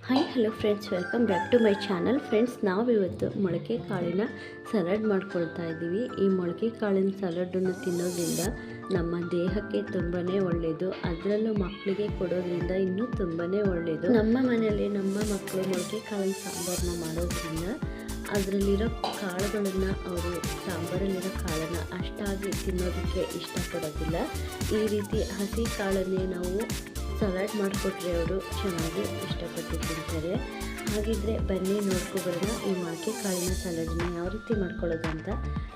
Hi hello friends welcome back to my channel friends ನಾವಿವತ್ತು ಮೊಳಕೆ ಕಾಳಿನ ಸಲಾಡ್ ಮಾಡ್ಕೊಳ್ತಾ ಇದ್ದೀವಿ. ಈ ಮೊಳಕೆ ಕಾಳಿನ ಸಲಾಡನ್ನು ತಿನ್ನೋದ್ರಿಂದ ನಮ್ಮ ದೇಹಕ್ಕೆ ತುಂಬಾ ಒಳ್ಳೆಯದು ಅದರಲ್ಲೂ ಮಕ್ಕಳಿಗೆ ಕೊಡೋದ್ರಿಂದ ಇನ್ನೂ ತುಂಬಾ ಒಳ್ಳೆಯದು ನಮ್ಮ ಮನೆಯಲ್ಲಿ ನಮ್ಮ ಮಕ್ಕಳು ಮೊಳಕೆ ಕಾಳಿನ ಸಾಂಬಾರನ್ನ ಮಾಡೋದ್ರಿಂದ ಅದರಲ್ಲಿರೋ ಕಾಳುಗಳನ್ನು ಅವರು ಸಾಂಬಾರಲ್ಲಿರೋ ಕಾಳನ್ನು ಅಷ್ಟಾಗಿ ತಿನ್ನೋದಕ್ಕೆ ಇಷ್ಟಪಡೋದಿಲ್ಲ. ಈ ರೀತಿ ಹಸಿ ಕಾಳನ್ನೇ ನಾವು ಸಲಾಡ್ ಮಾಡಿಕೊಟ್ರೆ ಅವರು ಚೆನ್ನಾಗಿ ಇಷ್ಟಪಟ್ಟು ತಿಂತಾರೆ. ಹಾಗಿದ್ರೆ ಬನ್ನಿ ನೋಡ್ಕೊಬರೋಣ ಈ ಮಾಕೆ ಕಾಳಿನ ಸಲಾಡನ್ನ ಯಾವ ರೀತಿ ಮಾಡ್ಕೊಳ್ಳೋದು ಅಂತ.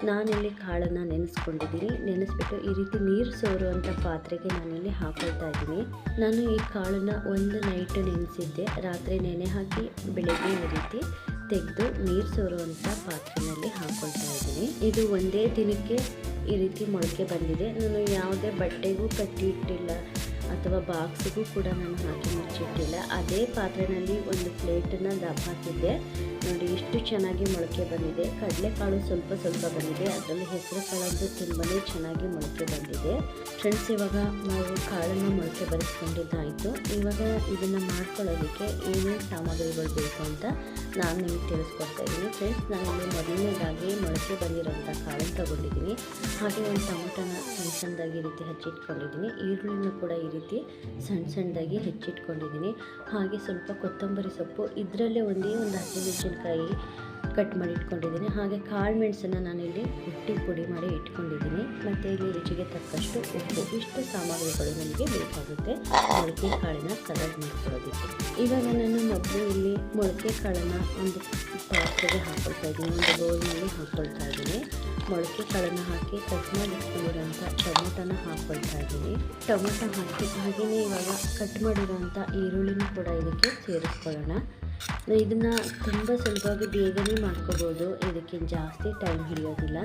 ನಾನಿಲ್ಲಿ ಕಾಳನ್ನು ನೆನೆಸ್ಕೊಂಡಿದ್ದೀನಿ. ನೆನೆಸ್ಬಿಟ್ಟು ಈ ರೀತಿ ನೀರು ಸೋರುವಂಥ ಪಾತ್ರೆಗೆ ನಾನಿಲ್ಲಿ ಹಾಕೊಳ್ತಾ ಇದ್ದೀನಿ. ನಾನು ಈ ಕಾಳನ್ನು ಒಂದು ನೈಟ್ ನೆನೆಸಿದ್ದೆ. ರಾತ್ರಿ ನೆನೆ ಹಾಕಿ ಬೆಳಗ್ಗೆ ಈ ರೀತಿ ತೆಗೆದು ನೀರು ಸೋರುವಂಥ ಪಾತ್ರೆಯಲ್ಲಿ ಹಾಕೊಳ್ತಾ ಇದ್ದೀನಿ. ಇದು ಒಂದೇ ದಿನಕ್ಕೆ ಈ ರೀತಿ ಮೊಳಕೆ ಬಂದಿದೆ. ನಾನು ಯಾವುದೇ ಬಟ್ಟೆಗೂ ಕಟ್ಟಿ ಇಟ್ಟಿಲ್ಲ. ಅಥವಾ ಬಾಕ್ಸಿಗೂ ಕೂಡ ನಾನು ಹಾಕಿ ಮುಚ್ಚಿಟ್ಟಿಲ್ಲ. ಅದೇ ಪಾತ್ರೆಯಲ್ಲಿ ಒಂದು ಪ್ಲೇಟನ್ನು ದಬ್ಬ ಹಾಕಿದ್ದೆ. ನೋಡಿ ಎಷ್ಟು ಚೆನ್ನಾಗಿ ಮೊಳಕೆ ಬಂದಿದೆ. ಕಡಲೆಕಾಳು ಸ್ವಲ್ಪ ಸ್ವಲ್ಪ ಬಂದಿದೆ. ಅದರಲ್ಲಿ ಹೆಸರು ಕಾಳಂತೂ ತುಂಬಾ ಚೆನ್ನಾಗಿ ಮೊಳಕೆ ಬಂದಿದೆ. ಫ್ರೆಂಡ್ಸ್, ಇವಾಗ ನಾವು ಕಾಳನ್ನು ಮೊಳಕೆ ಬರೆಸ್ಕೊಂಡಿದ್ದಾಯಿತು. ಇವಾಗ ಇದನ್ನು ಮಾಡ್ಕೊಳ್ಳೋದಕ್ಕೆ ಏನೇನು ಸಾಮಗ್ರಿಗಳು ಬೇಕು ಅಂತ ನಾನು ನಿಮಗೆ ತಿಳಿಸ್ಕೊಡ್ತಾ ಇದ್ದೀನಿ. ಫ್ರೆಂಡ್ಸ್ ನಾನಿಲ್ಲಿ ಮೊದಲನೇದಾಗಿ ಮೊಳಕೆ ಬಂದಿರೋಂಥ ಕಾಳನ್ನು ತಗೊಂಡಿದ್ದೀನಿ. ಹಾಗೆ ಒಂದು ಟೊಮೊಟೊನ ಸಣ್ಣ ಸಣ್ಣದಾಗಿ ಈ ರೀತಿ ಹಚ್ಚಿಟ್ಕೊಂಡಿದ್ದೀನಿ. ಈರುಳ್ಳಿನ ಕೂಡ ಈ ರೀತಿ ಸಣ್ಣ ಸಣ್ಣದಾಗಿ ಹೆಚ್ಚಿಟ್ಕೊಂಡಿದ್ದೀನಿ. ಹಾಗೆ ಸ್ವಲ್ಪ ಕೊತ್ತಂಬರಿ ಸೊಪ್ಪು, ಇದರಲ್ಲೇ ಒಂದೇ ಒಂದು ಹಸಿಮೆಣಸಿನ್ಕಾಯಿ ಕಟ್ ಮಾಡಿ ಇಟ್ಕೊಂಡಿದ್ದೀನಿ. ಹಾಗೆ ಕಾಳು ಮೆಣಸನ್ನು ನಾನಿಲ್ಲಿ ಹುಟ್ಟಿ ಪುಡಿ ಮಾಡಿ ಇಟ್ಕೊಂಡಿದ್ದೀನಿ. ಮತ್ತು ಇಲ್ಲಿ ರುಚಿಗೆ ತಕ್ಕಷ್ಟು ಉಪ್ಪು. ಇಷ್ಟು ಸಾಮಗ್ರಿಗಳು ನನಗೆ ಬೇಕಾಗುತ್ತೆ. ಮೊಳಕೆ ಕಾಳಿನ ಸಲಾಡ್ ಮಾಡ್ಕೊಳ್ಳೋದಕ್ಕೆ. ಇವಾಗ ನಾನು ಮೊದಲು ಇಲ್ಲಿ ಮೊಳಕೆ ಕಾಳನ್ನು ಒಂದು ಪಾತ್ರೆಗೆ ಹಾಕೊಳ್ತಾ ಇದ್ದೀನಿ. ಒಂದು ಬೌಲ್ನಲ್ಲಿ ಹಾಕ್ಕೊಳ್ತಾ ಇದ್ದೀನಿ. ಮೊಳಕೆ ಕಾಳನ್ನು ಹಾಕಿ ಕಟ್ ಮಾಡಿ ಇಟ್ಕೊಂಡಿರೋಂಥ ಟೊಮೊಟೊನ ಹಾಕ್ಕೊಳ್ತಾ ಇದ್ದೀನಿ. ಟೊಮೊಟೊ ಹಾಕಿ ಹಾಗೆಯೇ ಇವಾಗ ಕಟ್ ಮಾಡಿರೋಂಥ ಈರುಳ್ಳಿನೂ ಕೂಡ ಇದಕ್ಕೆ ಸೇರಿಸ್ಕೊಳ್ಳೋಣ. ಇದನ್ನು ತುಂಬ ಸುಲಭವಾಗಿ ಬೇಗನೆ ಮಾಡ್ಕೋಬೋದು. ಇದಕ್ಕಿಂತ ಜಾಸ್ತಿ ಟೈಮ್ ಹಿಡಿಯೋದಿಲ್ಲ.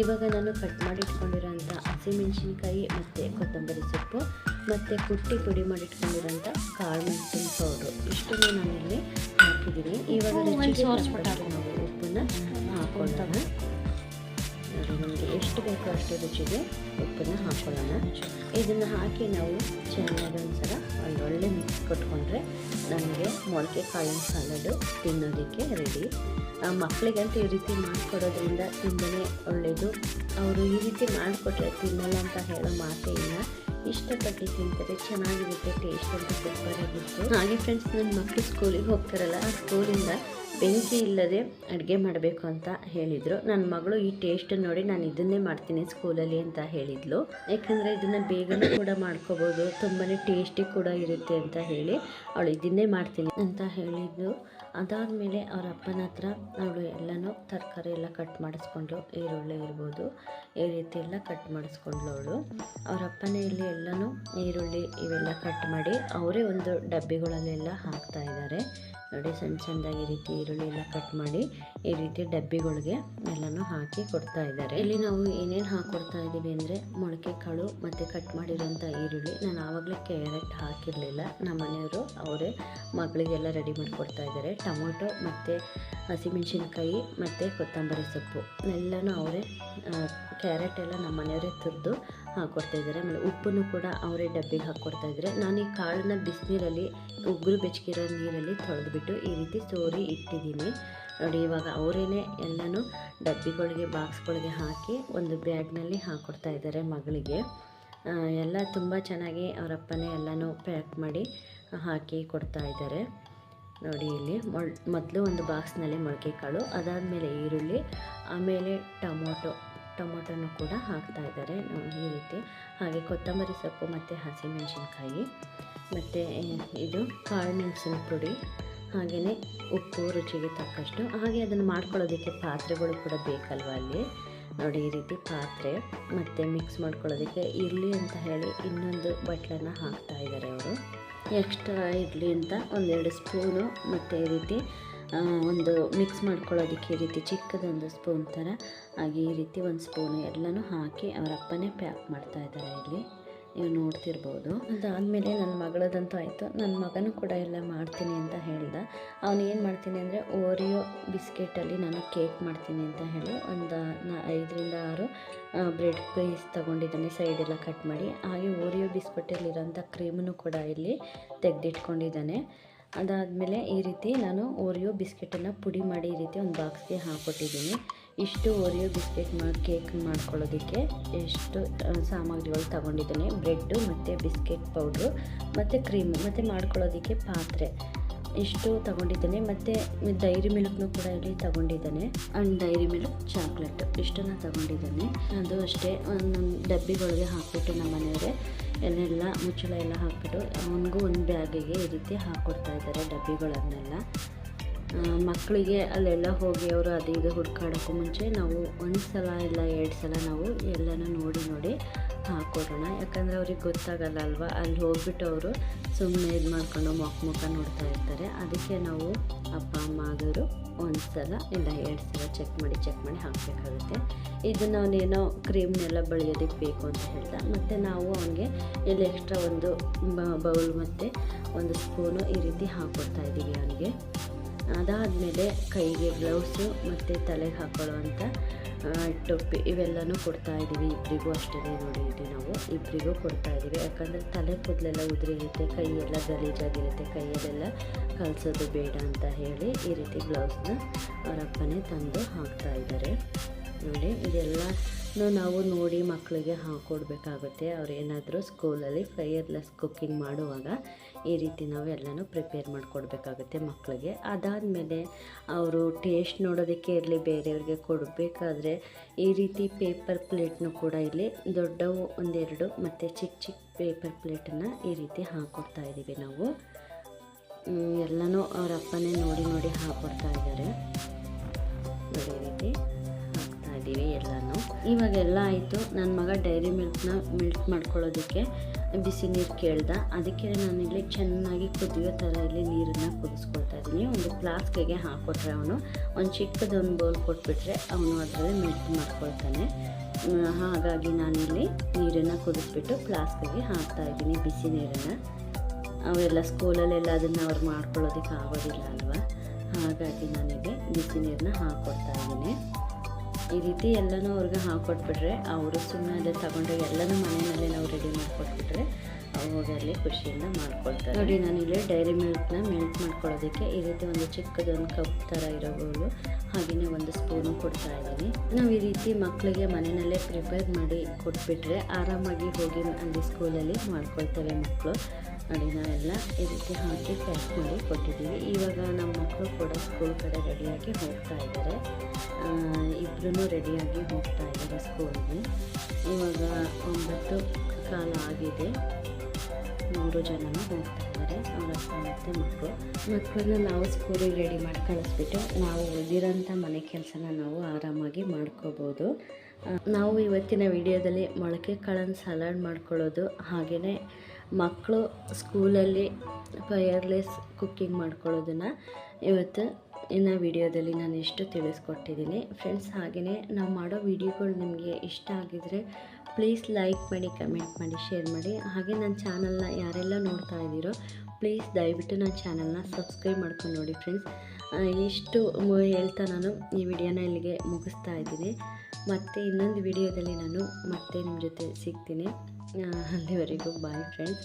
ಇವಾಗ ನಾನು ಕಟ್ ಮಾಡಿ ಇಟ್ಕೊಂಡಿರೋಂಥ ಹಸಿಮೆಣಸಿನ್ಕಾಯಿ ಮತ್ತು ಕೊತ್ತಂಬರಿ ಸೊಪ್ಪು ಮತ್ತು ಕುಟ್ಟಿ ಪುಡಿ ಮಾಡಿ ಇಟ್ಕೊಂಡಿರೋಂಥ ಕಾಳು ಮೆಣಸಿನ ಪೌಡ್ರು ಇಷ್ಟನ್ನು ನಾನಿಲ್ಲಿ ಹಾಕಿದ್ದೀನಿ. ಇವಾಗ ಉಪ್ಪನ್ನು ಹಾಕೊಳ್ಳೋಣ. ನೋಡಿ, ನಮಗೆ ಎಷ್ಟು ಬೇಕೋ ಅಷ್ಟು ರುಚಿಗೆ ಉಪ್ಪನ್ನು ಹಾಕ್ಕೊಳ್ಳೋಣ ಇದನ್ನು ಹಾಕಿ ನಾವು ಚೆನ್ನಾಗಿ ಒಂದ್ಸಲ ಒಳ್ಳೆ ಮಿಕ್ಸ್ ಕೊಟ್ಕೊಂಡ್ರೆ ನಮಗೆ ಮೊಳಕೆ ಕಾಳಿನ ಸಾಲದು ತಿನ್ನೋದಕ್ಕೆ ರೆಡಿ ಮಕ್ಕಳಿಗಂತೂ ಈ ರೀತಿ ಮಾಡಿಕೊಡೋದ್ರಿಂದ ತುಂಬನೇ ಒಳ್ಳೆಯದು ಅವರು ಈ ರೀತಿ ಮಾಡಿಕೊಟ್ರೆ ತಿನ್ನಲ್ಲ ಅಂತ ಹೇಳೋ ಮಾತೇ ಇಲ್ಲ. ಇಷ್ಟಪಟ್ಟು ತಿಂತಾರೆ, ಚೆನ್ನಾಗಿರುತ್ತೆ ಟೇಸ್ಟ್ ಅಂತ ಸೂಪರ್ ಆಗಿತ್ತು. ಹಾಗೆ ಫ್ರೆಂಡ್ಸ್ ನನ್ನ ಮಕ್ಕಳು ಸ್ಕೂಲಿಗೆ ಹೋಗ್ತಾರಲ್ಲ, ಆ ಸ್ಕೂಲಿಂದ ಬೆಂಕಿ ಇಲ್ಲದೆ ಅಡುಗೆ ಮಾಡಬೇಕು ಅಂತ ಹೇಳಿದರು. ನನ್ನ ಮಗಳು ಈ ಟೇಸ್ಟ್ ನೋಡಿ ನಾನು ಇದನ್ನೇ ಮಾಡ್ತೀನಿ ಸ್ಕೂಲಲ್ಲಿ ಅಂತ ಹೇಳಿದ್ಲು. ಯಾಕಂದರೆ ಇದನ್ನು ಬೇಗನೆ ಕೂಡ ಮಾಡ್ಕೋಬೋದು ತುಂಬಾ ಟೇಸ್ಟಿ ಕೂಡ ಇರುತ್ತೆ ಅಂತ ಹೇಳಿ ಅವಳು ಇದನ್ನೇ ಮಾಡ್ತೀನಿ ಅಂತ ಹೇಳಿದ್ಲು. ಅದಾದಮೇಲೆ ಅವ್ರ ಅಪ್ಪನ ಹತ್ರ ಅವಳು ಎಲ್ಲನೂ ತರಕಾರಿ ಎಲ್ಲ ಕಟ್ ಮಾಡಿಸ್ಕೊಂಡು ಈರುಳ್ಳಿ ಇರ್ಬೋದು, ಈ ರೀತಿ ಎಲ್ಲ ಕಟ್ ಮಾಡಿಸ್ಕೊಂಡ್ಳು ಅವಳು. ಅವ್ರ ಅಪ್ಪನೇ ಇಲ್ಲಿ ಎಲ್ಲನೂ ಈರುಳ್ಳಿ ಇವೆಲ್ಲ ಕಟ್ ಮಾಡಿ ಅವರೇ ಒಂದು ಡಬ್ಬಿಗಳಲ್ಲೆಲ್ಲ ಹಾಕ್ತಾ ಇದ್ದಾರೆ. ನೋಡಿ ಸಣ್ಣ ಸಣ್ಣದಾಗಿ ಈ ರೀತಿ ಈರುಳ್ಳಿ ಎಲ್ಲ ಕಟ್ ಮಾಡಿ ಈ ರೀತಿ ಡಬ್ಬಿಗಳಿಗೆ ಎಲ್ಲನೂ ಹಾಕಿ ಕೊಡ್ತಾ ಇದ್ದಾರೆ. ಇಲ್ಲಿ ನಾವು ಏನೇನು ಹಾಕ್ಕೊಡ್ತಾ ಇದ್ದೀವಿ ಅಂದರೆ ಮೊಳಕೆ ಕಾಳು ಮತ್ತು ಕಟ್ ಮಾಡಿರೋಂಥ ಈರುಳ್ಳಿ ನಾನು ಆವಾಗಲೇ ಕ್ಯಾರೆಟ್ ಹಾಕಿರಲಿಲ್ಲ. ನಮ್ಮ ಮನೆಯವರು ಅವರೇ ಮಗಳಿಗೆಲ್ಲ ರೆಡಿ ಮಾಡಿಕೊಡ್ತಾ ಇದ್ದಾರೆ. ಟೊಮೊಟೊ ಮತ್ತು ಹಸಿಮೆಣಸಿನ್ಕಾಯಿ ಮತ್ತು ಕೊತ್ತಂಬರಿ ಸೊಪ್ಪು. ಎಲ್ಲನೂ ಅವರೇ ಕ್ಯಾರೆಟ್ ಎಲ್ಲ ನಮ್ಮ ಮನೆಯವರೇ ತುರಿದು ಹಾಕ್ಕೊಡ್ತಾ ಇದ್ದಾರೆ. ಆಮೇಲೆ ಉಪ್ಪನ್ನು ಕೂಡ ಅವರೇ ಡಬ್ಬಿಗೆ ಹಾಕ್ಕೊಡ್ತಾ ಇದ್ದಾರೆ. ನಾನು ಈ ಕಾಳನ್ನ ಬಿಸಿನೀರಲ್ಲಿ, ಉಗುರು ಬೆಚ್ಚಗಿರೋ ನೀರಲ್ಲಿ ತೊಳೆದ್ಬಿಟ್ಟು ಈ ರೀತಿ ಸೋರಿ ಇಟ್ಟಿದ್ದೀನಿ. ನೋಡಿ, ಇವಾಗ ಅವರೇನೆ ಎಲ್ಲನೂ ಡಬ್ಬಿಗಳಿಗೆ, ಬಾಕ್ಸ್ಗಳಿಗೆ ಹಾಕಿ ಒಂದು ಬ್ಯಾಗ್ನಲ್ಲಿ ಹಾಕ್ಕೊಡ್ತಾ ಇದ್ದಾರೆ ಮಗಳಿಗೆ. ಎಲ್ಲ ತುಂಬ ಚೆನ್ನಾಗಿ ಅವರಪ್ಪನೇ ಎಲ್ಲನೂ ಪ್ಯಾಕ್ ಮಾಡಿ ಹಾಕಿ ಕೊಡ್ತಾ ಇದ್ದಾರೆ. ನೋಡಿ, ಇಲ್ಲಿ ಮೊಳ್, ಮೊದಲು ಒಂದು ಬಾಕ್ಸ್ನಲ್ಲಿ ಮೊಳಕೆ ಕಾಳು ಅದಾದಮೇಲೆ ಈರುಳ್ಳಿ, ಆಮೇಲೆ ಟೊಮೊಟೊ. ಟೊಮೊಟೊನು ಕೂಡ ಹಾಕ್ತಾ ಇದ್ದಾರೆ. ಈ ರೀತಿ ಹಾಗೆ ಕೊತ್ತಂಬರಿ ಸೊಪ್ಪು ಮತ್ತು ಹಸಿಮೆಣಸಿನ್ಕಾಯಿ ಮತ್ತು ಇದು ಕಾಳು ಮೆಣಸಿನ ಪುಡಿ, ಹಾಗೆಯೇ ಉಪ್ಪು ರುಚಿಗೆ ತಕ್ಕಷ್ಟು. ಹಾಗೆ ಅದನ್ನು ಮಾಡ್ಕೊಳ್ಳೋದಕ್ಕೆ ಪಾತ್ರೆಗಳು ಕೂಡ ಬೇಕಲ್ವ ಅಲ್ಲಿ? ನೋಡಿ ಈ ರೀತಿ ಪಾತ್ರೆ ಮತ್ತು ಮಿಕ್ಸ್ ಮಾಡ್ಕೊಳ್ಳೋದಕ್ಕೆ ಇರಲಿ ಅಂತ ಹೇಳಿ ಇನ್ನೊಂದು ಬಟ್ಲನ್ನು ಹಾಕ್ತಾ ಇದ್ದಾರೆ ಅವರು. ಎಕ್ಸ್ಟ್ರಾ ಇರಲಿ ಅಂತ ಒಂದೆರಡು ಸ್ಪೂನು ಮತ್ತು ಈ ರೀತಿ ಒಂದು ಮಿಕ್ಸ್ ಮಾಡ್ಕೊಳ್ಳೋದಕ್ಕೆ ಈ ರೀತಿ ಚಿಕ್ಕದೊಂದು ಸ್ಪೂನ್ ಥರ, ಹಾಗೆ ಈ ರೀತಿ ಒಂದು ಸ್ಪೂನು ಎಲ್ಲನೂ ಹಾಕಿ ಅವರ ಅಪ್ಪನೇ ಪ್ಯಾಕ್ ಮಾಡ್ತಾ ಇದ್ದಾರೆ ಇಲ್ಲಿ. ನೀವು ನೋಡ್ತಿರ್ಬೋದು. ಅದಾದಮೇಲೆ ನನ್ನ ಮಗಳದಂತೂ ಆಯಿತು. ನನ್ನ ಮಗನೂ ಕೂಡ ಎಲ್ಲ ಮಾಡ್ತೀನಿ ಅಂತ ಹೇಳ್ದ. ಅವನು ಏನು ಮಾಡ್ತೀನಿ ಅಂದರೆ ಓರಿಯೋ ಬಿಸ್ಕೆಟಲ್ಲಿ ನಾನು ಕೇಕ್ ಮಾಡ್ತೀನಿ ಅಂತ ಹೇಳಿ ಒಂದು ನಾ ಐದರಿಂದ ಆರು ಬ್ರೆಡ್ ಪೀಸ್ ತೊಗೊಂಡಿದ್ದಾನೆ. ಸೈಡೆಲ್ಲ ಕಟ್ ಮಾಡಿ. ಹಾಗೆ ಓರಿಯೋ ಬಿಸ್ಕೆಟಲ್ಲಿರೋಂಥ ಕ್ರೀಮನ್ನು ಕೂಡ ಇಲ್ಲಿ ತೆಗೆದಿಟ್ಕೊಂಡಿದ್ದಾನೆ. ಅದಾದಮೇಲೆ ಈ ರೀತಿ ನಾನು ಓರಿಯೋ ಬಿಸ್ಕೆಟನ್ನು ಪುಡಿ ಮಾಡಿ ಈ ರೀತಿ ಒಂದು ಬಾಕ್ಸ್ಗೆ ಹಾಕ್ಕೊಟ್ಟಿದ್ದೀನಿ. ಇಷ್ಟು ಓರಿಯೋ ಬಿಸ್ಕೆಟ್ ಮಾಡಿ ಕೇಕ್ ಮಾಡ್ಕೊಳ್ಳೋದಕ್ಕೆ ಎಷ್ಟು ಸಾಮಗ್ರಿಗಳು ತೊಗೊಂಡಿದ್ದೀನಿ. ಬ್ರೆಡ್ಡು ಮತ್ತು ಬಿಸ್ಕೆಟ್ ಪೌಡ್ರು ಮತ್ತು ಕ್ರೀಮು ಮತ್ತು ಮಾಡ್ಕೊಳ್ಳೋದಕ್ಕೆ ಪಾತ್ರೆ ಇಷ್ಟು ತಗೊಂಡಿದ್ದೇನೆ. ಮತ್ತು ಡೈರಿ ಮಿಲ್ಕ್ನು ಕೂಡ ಇಲ್ಲಿ ತಗೊಂಡಿದ್ದಾನೆ. ಆ್ಯಂಡ್ ಡೈರಿ ಮಿಲ್ಕ್ ಚಾಕ್ಲೇಟ್ ಇಷ್ಟನ್ನು ತಗೊಂಡಿದ್ದಾನೆ. ಅದು ಅಷ್ಟೇ. ಒಂದೊಂದು ಡಬ್ಬಿಗಳಿಗೆ ಹಾಕ್ಬಿಟ್ಟು ನಮ್ಮ ಮುಚ್ಚಳ ಎಲ್ಲ ಹಾಕಿಬಿಟ್ಟು ಅವನಿಗೂ ಒಂದು ಬ್ಯಾಗಿಗೆ ಈ ರೀತಿ ಹಾಕ್ಕೊಡ್ತಾ ಇದ್ದಾರೆ ಡಬ್ಬಿಗಳನ್ನೆಲ್ಲ. ಮಕ್ಕಳಿಗೆ ಅಲ್ಲೆಲ್ಲ ಹೋಗಿ ಅವರು ಅದು ಇದು ಹುಡ್ಕಾಡೋಕ್ಕೂ ಮುಂಚೆ ನಾವು ಒಂದು ಸಲ ಇಲ್ಲ ಎರಡು ಸಲ ನಾವು ಎಲ್ಲನೂ ನೋಡಿ ನೋಡಿ ಹಾಕ್ಕೊಡೋಣ ಯಾಕಂದರೆ ಅವ್ರಿಗೆ ಗೊತ್ತಾಗಲ್ಲ ಅಲ್ವಾ? ಅಲ್ಲಿ ಹೋಗ್ಬಿಟ್ಟು ಅವರು ಸುಮ್ಮನೆ ಇದು ಮಾಡ್ಕೊಂಡು ಮೊಕ್ಕ ಮುಖ ನೋಡ್ತಾ ಇರ್ತಾರೆ. ಅದಕ್ಕೆ ನಾವು ಅಪ್ಪ, ಅಮ್ಮ ಆದವರು ಒಂದು ಸಲ ಇಲ್ಲ ಎರಡು ಸಲ ಚೆಕ್ ಮಾಡಿ ಚೆಕ್ ಮಾಡಿ ಹಾಕಬೇಕಾಗುತ್ತೆ. ಇದನ್ನು ಅವನೇನೋ ಕ್ರೀಮ್ನೆಲ್ಲ ಬಳಿಯೋದಕ್ಕೆ ಬೇಕು ಅಂತ ಹೇಳ್ದ ಮತ್ತು ನಾವು ಅವನಿಗೆ ಇಲ್ಲಿ ಎಕ್ಸ್ಟ್ರಾ ಒಂದು ಬೌಲ್ ಮತ್ತು ಒಂದು ಸ್ಪೂನು ಈ ರೀತಿ ಹಾಕ್ಕೊಡ್ತಾ ಇದ್ದೀವಿ ಅವನಿಗೆ. ಅದಾದಮೇಲೆ ಕೈಗೆ ಗ್ಲೌಸು ಮತ್ತು ತಲೆಗೆ ಹಾಕೊಳ್ಳುವಂಥ ಟೊಪ್ಪಿ ಇವೆಲ್ಲನೂ ಕೊಡ್ತಾ ಇದ್ದೀವಿ. ಇಬ್ಬರಿಗೂ ಅಷ್ಟೇ ನೋಡಿ ಇಲ್ಲಿ ನಾವು. ಇಬ್ಬರಿಗೂ ಕೊಡ್ತಾ ಇದ್ದೀವಿ. ಯಾಕಂದರೆ ತಲೆ ಕೂದಲೆಲ್ಲ ಉದುರಿರುತ್ತೆ ಕೈಯೆಲ್ಲ ಗಲೀಜಾಗಿರುತ್ತೆ. ಕೈಯಲ್ಲೆಲ್ಲ ಕಲಿಸೋದು ಬೇಡ ಅಂತ ಹೇಳಿ ಈ ರೀತಿ ಬ್ಲೌಸ್ನ ಅವರಪ್ಪನೇ ತಂದು ಹಾಕ್ತಾ ಇದ್ದಾರೆ. ನೋಡಿ, ಇದೆಲ್ಲನೂ ನಾವು ನೋಡಿ ಮಕ್ಕಳಿಗೆ ಹಾಕ್ಕೊಡ್ಬೇಕಾಗುತ್ತೆ ಅವ್ರು ಏನಾದರೂ ಸ್ಕೂಲಲ್ಲಿ ಫೈರ್ಲೆಸ್ ಕುಕ್ಕಿಂಗ್ ಮಾಡುವಾಗ ಈ ರೀತಿ ನಾವು ಎಲ್ಲನೂ ಪ್ರಿಪೇರ್ ಮಾಡಿಕೊಡ್ಬೇಕಾಗುತ್ತೆ ಮಕ್ಕಳಿಗೆ ಅದಾದಮೇಲೆ ಅವರು ಟೇಸ್ಟ್ ನೋಡೋದಕ್ಕೆ ಇರಲಿ, ಬೇರೆಯವ್ರಿಗೆ ಕೊಡಬೇಕಾದ್ರೆ ಈ ರೀತಿ ಪೇಪರ್ ಪ್ಲೇಟ್ನೂ ಕೂಡ ಇಲ್ಲಿ ದೊಡ್ಡವು ಒಂದೆರಡು ಮತ್ತು ಚಿಕ್ಕ ಚಿಕ್ಕ ಪೇಪರ್ ಪ್ಲೇಟನ್ನು ಈ ರೀತಿ ಹಾಕ್ಕೊಡ್ತಾ ಇದ್ದೀವಿ ನಾವು. ಎಲ್ಲನೂ ಅವ್ರ ಅಪ್ಪನೇ ನೋಡಿ ನೋಡಿ ಹಾಕ್ಕೊಡ್ತಾ ಇದ್ದಾರೆ. ಈ ರೀತಿ ಹಾಕ್ತಾ ಇದ್ದೀವಿ ಎಲ್ಲನೂ. ಇವಾಗೆಲ್ಲ ಆಯಿತು. ನನ್ನ ಮಗ ಡೈರಿ ಮಿಲ್ಕ್ನ ಮಿಲ್ಕ್ ಮಾಡ್ಕೊಳ್ಳೋದಕ್ಕೆ. ಬಿಸಿ ನೀರು ಕೇಳ್ದೆ. ಅದಕ್ಕೆ ನಾನಿಲ್ಲಿ ಚೆನ್ನಾಗಿ ಕುದಿಯೋ ಥರ ಇಲ್ಲಿ ನೀರನ್ನು ಕುದಿಸ್ಕೊಳ್ತಾ ಇದ್ದೀನಿ. ಒಂದು ಫ್ಲಾಸ್ಕಿಗೆ ಹಾಕ್ಕೊಟ್ರೆ ಅವನು. ಒಂದು ಚಿಕ್ಕದೊಂದು ಬೌಲ್ ಕೊಟ್ಬಿಟ್ರೆ ಅವನು ಅದರಲ್ಲಿ ಮಿಟ್ ಮಾಡ್ಕೊಳ್ತಾನೆ. ಹಾಗಾಗಿ ನಾನಿಲ್ಲಿ ನೀರನ್ನು ಕುದಿಸ್ಬಿಟ್ಟು ಫ್ಲಾಸ್ಕಿಗೆ ಹಾಕ್ತಾ ಇದ್ದೀನಿ ಬಿಸಿ ನೀರನ್ನು. ಅವೆಲ್ಲ ಸ್ಕೂಲಲ್ಲೆಲ್ಲ ಅದನ್ನು ಅವ್ರು ಮಾಡ್ಕೊಳ್ಳೋದಕ್ಕೆ ಆಗೋದಿಲ್ಲ ಅಲ್ವಾ? ಹಾಗಾಗಿ ನನಗೆ ಬಿಸಿ ನೀರನ್ನ ಹಾಕ್ಕೊಡ್ತಾ ಇದ್ದೀನಿ. ಈ ರೀತಿ ಎಲ್ಲನೂ ಅವ್ರಿಗೆ ಹಾಕ್ಕೊಟ್ಬಿಟ್ರೆ ಅವರು ಸುಮ್ಮನೆ ತಗೊಂಡು ಎಲ್ಲನೂ ಮನೆಯಲ್ಲೇ ಅಲ್ಲಿ ಖುಷಿಯಿಂದ ಮಾಡ್ಕೊಳ್ತಾರೆ. ನೋಡಿ ನಾನಿಲ್ಲಿ ಡೈರಿ ಮಿಲ್ಕ್ನ ಮೆಲ್ಟ್ ಮಾಡ್ಕೊಳ್ಳೋದಕ್ಕೆ ಈ ರೀತಿ ಒಂದು ಚಿಕ್ಕದೊಂದು ಕಪ್ ಥರ ಇರೋ ಬೌಲು ಹಾಗೆಯೇ ಒಂದು ಸ್ಪೂನು ಕೊಡ್ತಾ ಇದ್ದೀನಿ. ನಾವು ಈ ರೀತಿ ಮಕ್ಕಳಿಗೆ ಮನೆಯಲ್ಲೇ ಪ್ರಿಪೇರ್ ಮಾಡಿ ಕೊಟ್ಬಿಟ್ರೆ ಆರಾಮಾಗಿ ಹೋಗಿ ಅಲ್ಲಿ ಸ್ಕೂಲಲ್ಲಿ ಮಾಡ್ಕೊಳ್ತವೆ ಮಕ್ಕಳು ನೋಡಿ, ನಾವೆಲ್ಲ ಈ ರೀತಿ ಹಾಕಿ ಪ್ಯಾಕ್ ಮಾಡಿ ಕೊಟ್ಟಿದ್ದೀವಿ. ಇವಾಗ ನಮ್ಮ ಮಕ್ಕಳು ಕೂಡ ಸ್ಕೂಲ್ ಕಡೆ ರೆಡಿಯಾಗಿ ಹೋಗ್ತಾ ಇದ್ದಾರೆ. ಇಬ್ಬರೂ ರೆಡಿಯಾಗಿ ಹೋಗ್ತಾ ಇದ್ದಾರೆ ಸ್ಕೂಲಿಗೆ ಇವಾಗ ಒಂಬತ್ತು ಕಾಲ ಆಗಿದೆ. ಮೂರು ಜನನು ಹೋಗ್ತಾ ಇದ್ದಾರೆ ಅವರ ಅಪ್ಪ ಮತ್ತು ಮಕ್ಕಳು. ಮಕ್ಕಳನ್ನ ನಾವು ಸ್ಕೂಲಿಗೆ ರೆಡಿ ಮಾಡಿ ಕಳಿಸ್ಬಿಟ್ಟು ನಾವು ಉಳಿದಿರೋಂಥ ಮನೆ ಕೆಲಸನ ನಾವು ಆರಾಮಾಗಿ ಮಾಡ್ಕೋಬೋದು. ನಾವು ಇವತ್ತಿನ ವಿಡಿಯೋದಲ್ಲಿ ಮೊಳಕೆ ಕಾಳನ್ನು ಸಲಾಡ್ ಮಾಡ್ಕೊಳ್ಳೋದು ಹಾಗೆಯೇ ಮಕ್ಕಳು ಸ್ಕೂಲಲ್ಲಿ ಫೈರ್ಲೆಸ್ ಕುಕ್ಕಿಂಗ್ ಮಾಡ್ಕೊಳ್ಳೋದನ್ನು ಇವತ್ತು ಇನ್ನು ವಿಡಿಯೋದಲ್ಲಿ ನಾನು ಇಷ್ಟು ತಿಳಿಸ್ಕೊಟ್ಟಿದ್ದೀನಿ. ಫ್ರೆಂಡ್ಸ್, ಹಾಗೆಯೇ ನಾವು ಮಾಡೋ ವಿಡಿಯೋಗಳು ನಿಮಗೆ ಇಷ್ಟ ಆಗಿದರೆ ಪ್ಲೀಸ್ ಲೈಕ್ ಮಾಡಿ, ಕಮೆಂಟ್ ಮಾಡಿ, ಶೇರ್ ಮಾಡಿ. ಹಾಗೆ ನನ್ನ ಚಾನಲ್ನ ಯಾರೆಲ್ಲ ನೋಡ್ತಾ ಇದ್ದೀರೋ, ಪ್ಲೀಸ್ ದಯವಿಟ್ಟು ನನ್ನ ಚಾನಲ್ನ ಸಬ್ಸ್ಕ್ರೈಬ್ ಮಾಡ್ಕೊಂಡು ನೋಡಿ ಫ್ರೆಂಡ್ಸ್. ಇಷ್ಟು ಹೇಳ್ತಾ ನಾನು ಈ ವಿಡಿಯೋನ ಇಲ್ಲಿಗೆ ಮುಗಿಸ್ತಾ ಇದ್ದೀನಿ. ಮತ್ತು ಇನ್ನೊಂದು ವಿಡಿಯೋದಲ್ಲಿ ನಾನು ಮತ್ತೆ ನಿಮ್ಮ ಜೊತೆ ಸಿಗ್ತೀನಿ. ಅಲ್ಲಿವರೆಗೂ ಬಾಯ್ ಫ್ರೆಂಡ್ಸ್.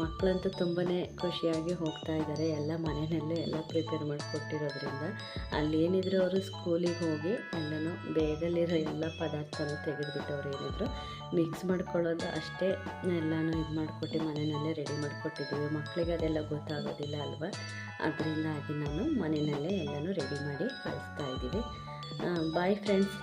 ಮಕ್ಕಳಂತೂ ತುಂಬಾ ಖುಷಿಯಾಗಿ ಹೋಗ್ತಾ ಇದ್ದಾರೆ. ಎಲ್ಲ ಮನೆಯಲ್ಲೇ ಎಲ್ಲ ಪ್ರಿಪೇರ್ ಮಾಡಿಕೊಟ್ಟಿರೋದ್ರಿಂದ. ಅಲ್ಲಿ ಏನಿದ್ರು ಅವರು ಸ್ಕೂಲಿಗೆ ಹೋಗಿ ಎಲ್ಲನೂ ಬೇಗಲ್ಲಿರೋ ಎಲ್ಲ ಪದಾರ್ಥನ ತೆಗೆದುಬಿಟ್ಟು ಅವ್ರು ಏನಿದ್ರು ಮಿಕ್ಸ್ ಮಾಡ್ಕೊಳ್ಳೋದು ಅಷ್ಟೇ. ಎಲ್ಲನೂ ಇದು ಮಾಡಿಕೊಟ್ಟು ಮನೆಯಲ್ಲೇ ರೆಡಿ ಮಾಡಿಕೊಟ್ಟಿದ್ದೀವಿ. ಮಕ್ಕಳಿಗೆ ಅದೆಲ್ಲ ಗೊತ್ತಾಗೋದಿಲ್ಲ ಅಲ್ವಾ? ಅದರಿಂದಾಗಿ ನಾನು ಮನೆಯಲ್ಲೇ ಎಲ್ಲನೂ ರೆಡಿ ಮಾಡಿ ಕಳಿಸ್ತಾ ಇದ್ದೀವಿ. Bye friends